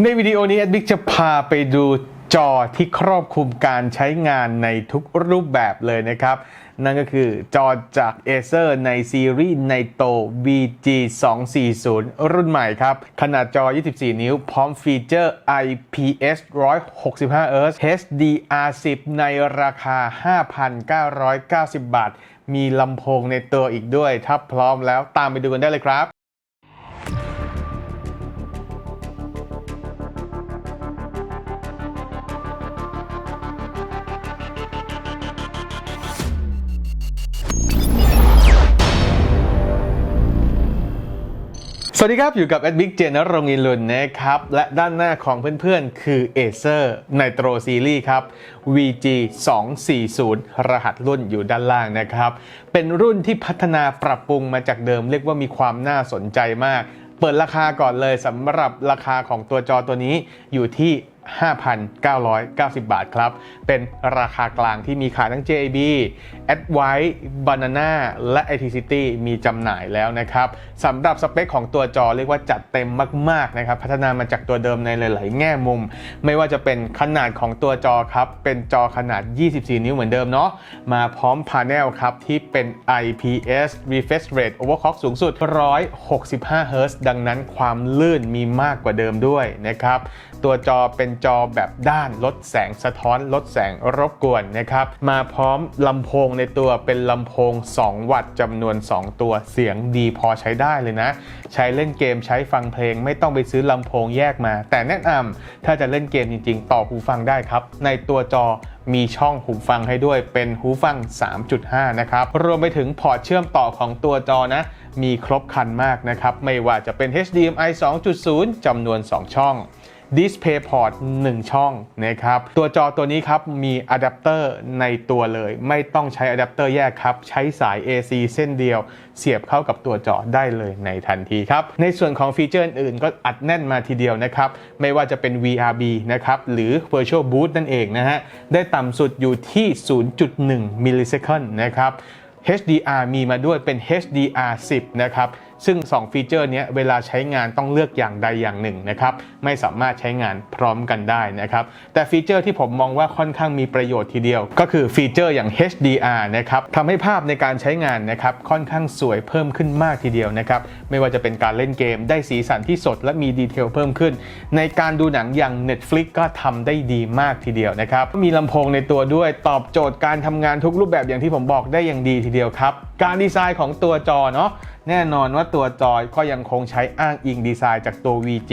ในวิดีโอนี้แอดบิ๊กจะพาไปดูจอที่ครอบคลุมการใช้งานในทุกรูปแบบเลยนะครับ นั่นก็คือจอจาก Acer ในซีรีส์ Nitro VG 240รุ่นใหม่ครับ ขนาดจอ 24 นิ้ว พร้อมฟีเจอร์ IPS 165 Hz HDR10 ในราคา 5,990 บาท มีลำโพงในตัวอีกด้วย ถ้าพร้อมแล้วตามไปดูกันได้เลยครับ สวัสดีครับ อยู่กับแอดบิ๊กเจนนรงอินลุนนะครับ และด้านหน้าของเพื่อนๆ คือ Acer Nitro Series ครับ VG 240รหัสรุ่นอยู่ด้านล่างนะครับ เป็นรุ่นที่พัฒนาปรับปรุงมาจากเดิม เรียกว่ามีความน่าสนใจมาก เปิดราคาก่อนเลยสำหรับราคาของตัวจอตัวนี้อยู่ที่ 5,990 บาทครับ เป็นราคากลางที่มีขายทั้ง JAB, Advise, Banana และ IT City มีจำหน่ายแล้วนะครับสำหรับสเปคของตัวจอเรียกว่าจัดเต็มมาก ๆ นะครับ พัฒนามาจากตัวเดิมในหลาย ๆ แง่มุม ไม่ว่าจะเป็นขนาดของตัวจอครับ เป็นจอขนาด 24 นิ้วเหมือนเดิมเนาะมาพร้อมพาเนลครับที่เป็น IPS refresh rate overclock สูงสุด 165 Hz ดังนั้นความลื่นมีมากกว่าเดิมด้วยนะครับตัวจอเป็นจอแบบด้านลดแสงสะท้อนลดแสงรบกวนนะครับ มาพร้อมลำโพงในตัวเป็นลำโพง 2 วัตต์จำนวน 2 ตัวเสียงดีพอใช้ได้เลยนะ ใช้เล่นเกมใช้ฟังเพลงไม่ต้องไปซื้อลำโพงแยกมา แต่แนะนำถ้าจะเล่นเกมจริง ๆ ต่อหูฟังได้ครับ ในตัวจอมีช่องหูฟังให้ด้วยเป็นหูฟัง 3.5 นะครับ รวมไปถึงพอร์ตเชื่อมต่อของตัวจอนะ มีครบครันมากนะครับ ไม่ว่าจะเป็น HDMI 2.0 จำนวน 2 ช่อง Display Port 1 ช่องนะครับตัวจอตัวนี้ครับมีอะแดปเตอร์ในตัวเลย ไม่ต้องใช้อะแดปเตอร์แยกครับ ใช้สาย AC เส้นเดียว เสียบเข้ากับตัวจอได้เลยในทันทีครับในส่วนของฟีเจอร์อื่นก็อัดแน่นมาทีเดียวนะครับ ไม่ว่าจะเป็น VRB นะครับหรือ Virtual Boot นั่นเองนะฮะได้ต่ำสุดอยู่ที่ 0.1มิลลิเซคันนะครับ HDR มีมาด้วยเป็น HDR 10 นะครับ ซึ่ง 2 ฟีเจอร์นี้เวลาใช้งานต้องเลือกอย่างใดอย่างหนึ่งนะครับไม่สามารถใช้งานพร้อมกันได้นะครับแต่ฟีเจอร์ที่ผมมองว่าค่อนข้างมีประโยชน์ทีเดียว ก็คือฟีเจอร์อย่าง HDR นะครับทำให้ภาพในการใช้งานนะครับค่อนข้างสวยเพิ่มขึ้นมากทีเดียวนะครับไม่ว่าจะเป็นการเล่นเกม ได้สีสันที่สดและมีดีเทลเพิ่มขึ้น ในการดูหนังอย่าง Netflix ก็ทำได้ดีมากทีเดียวนะครับมีลำโพงในตัวด้วยตอบโจทย์การทำงานทุกรูปแบบอย่างที่ผมบอกได้อย่างดีทีเดียวครับการดีไซน์ของตัวจอเนาะ แน่นอนว่าตัวจอยก็ยังคงใช้อ้างอิงดีไซน์จากตัว VG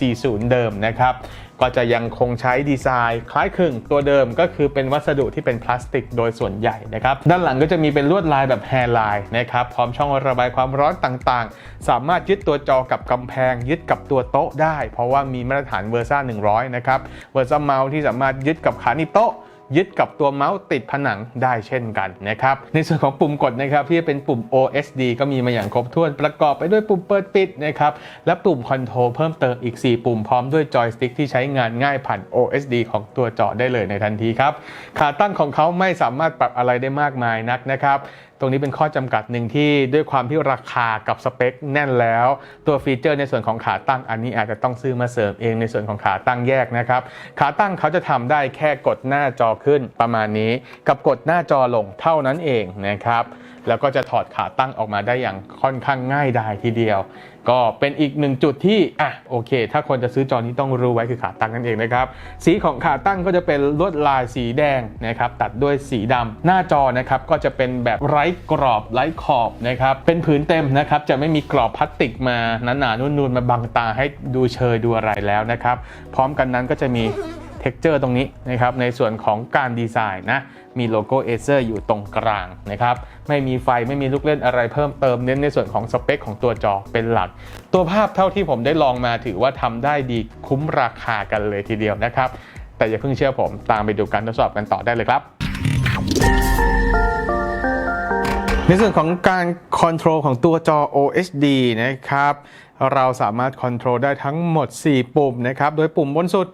240 เดิมนะครับ ก็จะยังคงใช้ดีไซน์คล้ายคลึงตัวเดิมก็คือเป็นวัสดุที่เป็นพลาสติกโดยส่วนใหญ่นะครับ ด้านหลังก็จะมีเป็นลวดลายแบบแฮร์ไลน์นะครับ พร้อมช่องระบายความร้อนต่างๆ สามารถยึดตัวจอกับกำแพง ยึดกับตัวโต๊ะได้ เพราะว่ามีมาตรฐานเวอร์ซ่า100 นะครับเวอร์ซ่าเมาส์ที่สามารถยึดกับขานีบโต๊ะ ยึดกับตัวเมาส์ติดผนังได้เช่นกันนะครับ ในส่วนของปุ่มกดนะครับที่เป็นปุ่ม OSD ก็มีมาอย่างครบถ้วนประกอบไปด้วยปุ่มเปิดปิดนะครับและปุ่มคอนโทรลเพิ่มเติมอีก 4 ปุ่มพร้อมด้วยจอยสติ๊กที่ใช้งานง่ายผ่าน OSD ของตัวจอได้เลยในทันทีครับขาตั้งของเขาไม่สามารถปรับอะไรได้มากมายนักนะครับ ตรงนี้เป็นข้อจำกัดหนึ่งที่ด้วยความที่ราคากับสเปคแน่นแล้ว ตัวฟีเจอร์ในส่วนของขาตั้งอันนี้อาจจะต้องซื้อมาเสริมเองในส่วนของขาตั้งแยกนะครับขาตั้งเขาจะทำได้แค่กดหน้าจอขึ้นประมาณนี้ กับกดหน้าจอลงเท่านั้นเองนะครับแล้วก็จะถอดขาตั้งออกมาได้อย่างค่อนข้างง่ายดายทีเดียว ก็เป็นอีกหนึ่งจุดที่อะโอเค ถ้าคนจะซื้อจอนี้ต้องรู้ไว้คือขาตั้งนั่นเองนะครับ สีของขาตั้งก็จะเป็นลวดลายสีแดงนะครับตัดด้วยสีดำหน้าจอนะครับก็จะเป็นแบบไร้กรอบไร้ขอบนะครับเป็นผืนเต็มนะครับจะไม่มีกรอบพลาสติกมาหนาๆนุ่นๆมาบังตาให้ดูเชยดูอะไรแล้วนะครับ พร้อมกันนั้นก็จะมี เท็กเจอร์ตรงนี้นะครับในส่วนของการดีไซน์นะมีโลโก้ Acer อยู่ตรงกลางนะครับไม่มีไฟไม่มีลูกเล่นอะไรเพิ่มเติมเน้นในส่วนของสเปคของตัวจอเป็นหลัก ตัวภาพเท่าที่ผมได้ลองมาถือว่าทำได้ดีคุ้มราคากันเลยทีเดียวนะครับ แต่อย่าเพิ่งเชื่อผมตามไปดูการทดสอบกันต่อได้เลยครับในส่วนของการคอนโทรลของตัวจอ OHD นะครับ เราสามารถคอนโทรลได้ทั้งหมด 4 ปุ่มนะครับ โดยปุ่มบนสุด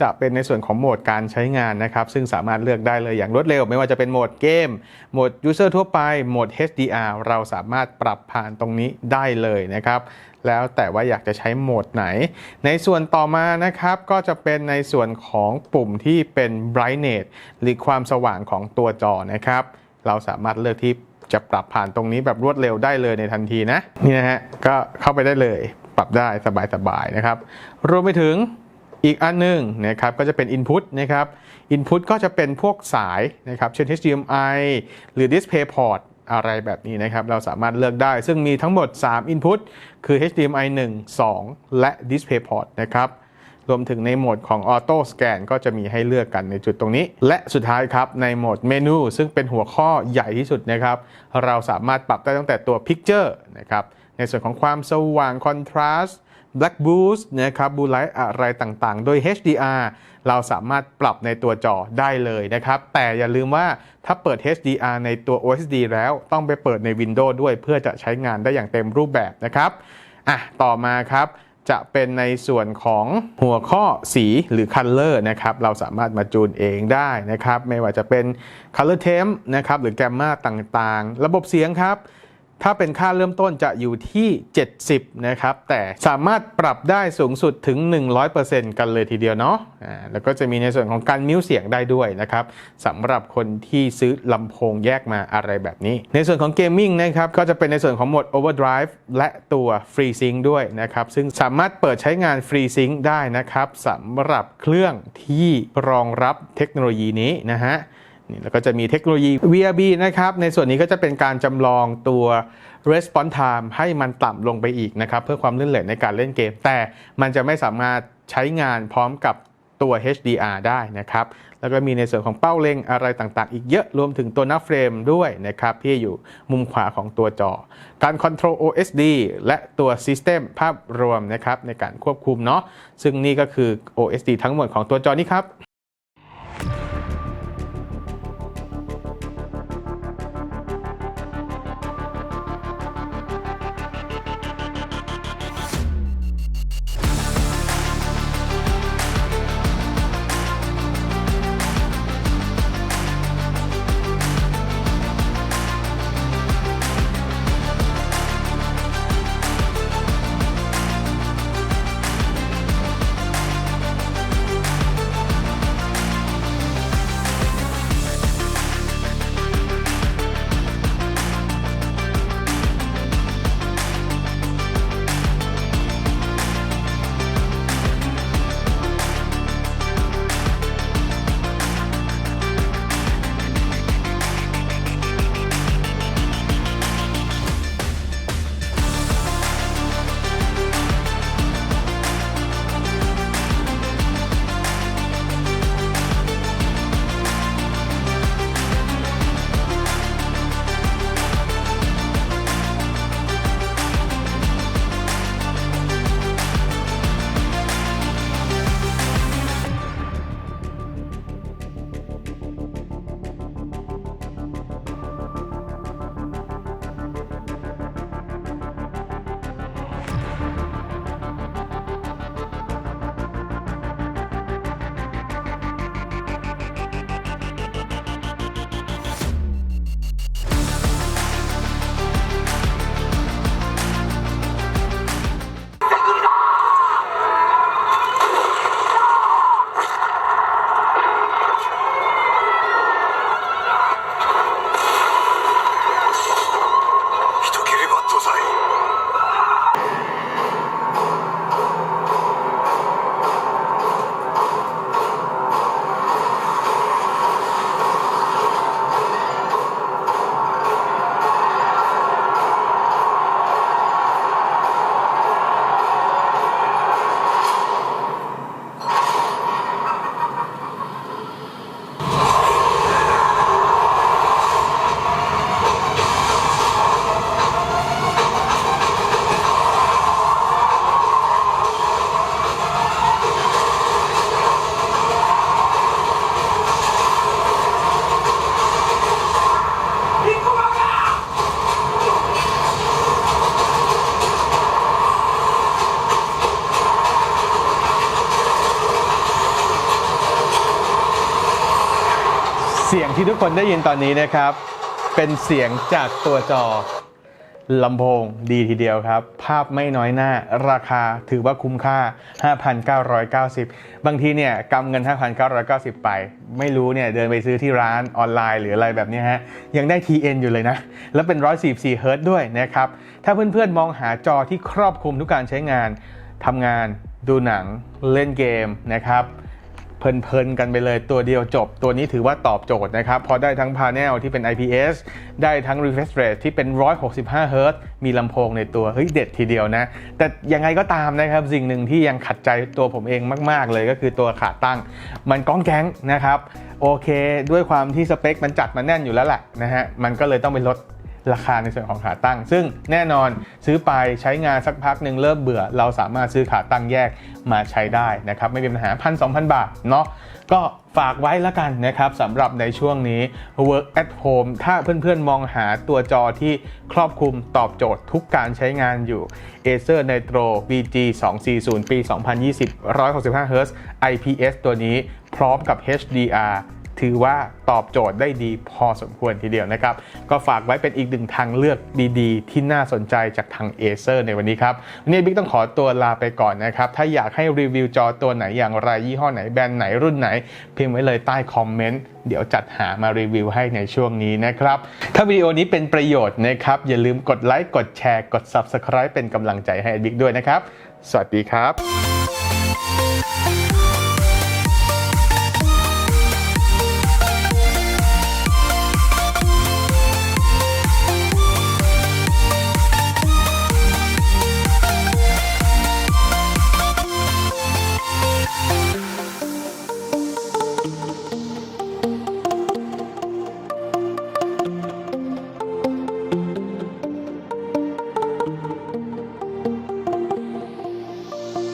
จะเป็นในส่วนของโหมดการใช้งานนะครับ ซึ่งสามารถเลือกได้เลยอย่างรวดเร็ว ไม่ว่าจะเป็นโหมดเกม โหมด User ทั่วไป โหมด HDR เราสามารถปรับผ่านตรงนี้ได้เลยนะครับ แล้วแต่ว่าอยากจะใช้โหมดไหน ในส่วนต่อมานะครับ ก็จะเป็นในส่วนของปุ่มที่เป็น brightness หรือความสว่างของตัวจอนะครับ เราสามารถเลือกที่จะปรับผ่านตรงนี้แบบรวดเร็วได้เลยในทันทีนะนี่นะฮะก็เข้าไปได้เลย ปรับได้สบายๆนะครับรวมไปถึง อีกอันหนึงนะครับก็จะเป็น Input นะครับ Input ก็จะเป็นพวกสายนะครับเช่น HDMI หรือ DisplayPort อะไรแบบนี้นะครับ เราสามารถเลือกได้ ซึ่งมีทั้งหมด 3 Input คือ HDMI 1 2 และ DisplayPort นะครับ รวมถึงในโหมดของ Auto Scan ก็จะมีให้เลือกกันในจุดตรงนี้ และสุดท้ายครับ ในโหมดเมนู ซึ่งเป็นหัวข้อใหญ่ที่สุดนะครับ เราสามารถปรับได้ตั้งแต่ตัว Picture นะครับ ในส่วนของความสว่าง Contrast Black Boost นะครับ Blue Light อะไรต่างๆ โดย HDR เราสามารถปรับในตัวจอได้เลยนะครับ แต่อย่าลืมว่าถ้าเปิด HDR ในตัว OSD แล้วต้องไปเปิดใน Windows ด้วยเพื่อจะใช้งานได้อย่างเต็มรูปแบบนะครับอะต่อมาครับจะเป็นในส่วนของหัวข้อสีหรือ Color นะครับ เราสามารถมาจูนเองได้นะครับ ไม่ว่าจะเป็น Color Temp นะครับ หรือ Gamma ต่างๆ ระบบเสียงครับ ถ้าเป็นค่าเริ่มต้นจะอยู่ที่ 70 นะครับ แต่สามารถปรับได้สูงสุดถึง 100%กันเลยทีเดียวเนาะอ่าแล้วก็จะมีในส่วนของการมิวเสียงได้ด้วยนะครับสำหรับคนที่ซื้อลำโพงแยกมาอะไรแบบนี้ ในส่วนของเกมมิ่งนะครับ ก็จะเป็นในส่วนของโหมด Overdrive และตัว Free Sync ด้วยนะครับ ซึ่งสามารถเปิดใช้งาน Free Sync ได้นะครับสำหรับเครื่องที่รองรับเทคโนโลยีนี้นะฮะ นี่แล้วก็จะมีเทคโนโลยี VRB นะครับ ในส่วนนี้ก็จะเป็นการจำลองตัว response time ให้มันต่ำลงไปอีกนะครับ เพื่อความลื่นไหลในการเล่นเกม แต่มันจะไม่สามารถใช้งานพร้อมกับตัว HDR ได้นะครับ แล้วก็มีในส่วนของเป้าเล็งอะไรต่างๆ อีกเยอะรวมถึงตัวหน้าเฟรมด้วยนะครับ ที่อยู่มุมขวาของตัวจอ การ Control OSD และตัว System ภาพรวมนะครับในการควบคุมเนาะซึ่งนี่ก็คือ OSD ทั้งหมดของตัวจอนี้ครับ สียงที่ทุกคนได้ยินตอนนี้นะครับ เป็นเสียงจากตัวจอลำโพงดีทีเดียวครับ ภาพไม่น้อยหน้าราคาถือว่าคุ้มค่า 5,990 บางทีเนี่ยกำเงิน 5,990 ไป ไม่รู้เนี่ยเดินไปซื้อที่ร้านออนไลน์หรืออะไรแบบนี้ฮะ ยังได้ TN อยู่เลยนะ แล้วเป็น 144เฮิรตซ์ด้วยนะครับ ถ้าเพื่อนๆมองหาจอที่ครอบคลุมทุกการใช้งานทำงาน ดูหนังเล่นเกมนะครับ เพลินๆกันไปเลยตัวเดียวจบ ตัวนี้ถือว่าตอบโจทย์นะครับ พอได้ทั้งพา n e l ที่เป็น IPS ได้ทั้ง refresh rate ที่เป็น 165 Hz มีลำโพงในตัว เฮ้ยเด็ดทีเดียวนะ แต่ยังไงก็ตามนะครับ สิ่งหนึ่งที่ยังขัดใจตัวผมเองมาก ๆ เลยก็คือตัวขาตั้ง มันก้องแก๊งนะครับ โอเค ด้วยความที่สเปคมันจัดมาแน่นอยู่แล้วแหละนะฮะมันก็เลยต้องไปลด ราคาในส่วนของขาตั้ง ซึ่งแน่นอนซื้อไปใช้งานสักพักหนึ่งเริ่มเบื่อ เราสามารถซื้อขาตั้งแยกมาใช้ได้นะครับ ไม่มีปัญหาพันสองพบาทเนาะก็ฝากไว้แล้วกันนะครับสำหรับในช่วงนี้ work at home ถ้าเพื่อนๆมองหาตัวจอที่ครอบคลุมตอบโจทย์ทุกการใช้งานอยู่ Acer Nitro VG 240 ปี 2020 165 Hz IPS ตัวนี้พร้อมกับ HDR ถือว่าตอบโจทย์ได้ดีพอสมควรทีเดียวนะครับ ก็ฝากไว้เป็นอีกหนึ่งทางเลือกดีๆ ที่น่าสนใจจากทาง Acer ในวันนี้ครับวันนี้บิ๊กต้องขอตัวลาไปก่อนนะครับ ถ้าอยากให้รีวิวจอตัวไหนอย่างไรยี่ห้อไหนแบรนด์ไหนรุ่นไหน พิมพ์ไว้เลยใต้คอมเมนต์เดี๋ยวจัดหามารีวิวให้ในช่วงนี้นะครับ ถ้าวิดีโอนี้เป็นประโยชน์นะครับ อย่าลืมกดไลค์กดแชร์กด Subscribe เป็นกำลังใจให้บิ๊กด้วยนะครับ สวัสดีครับ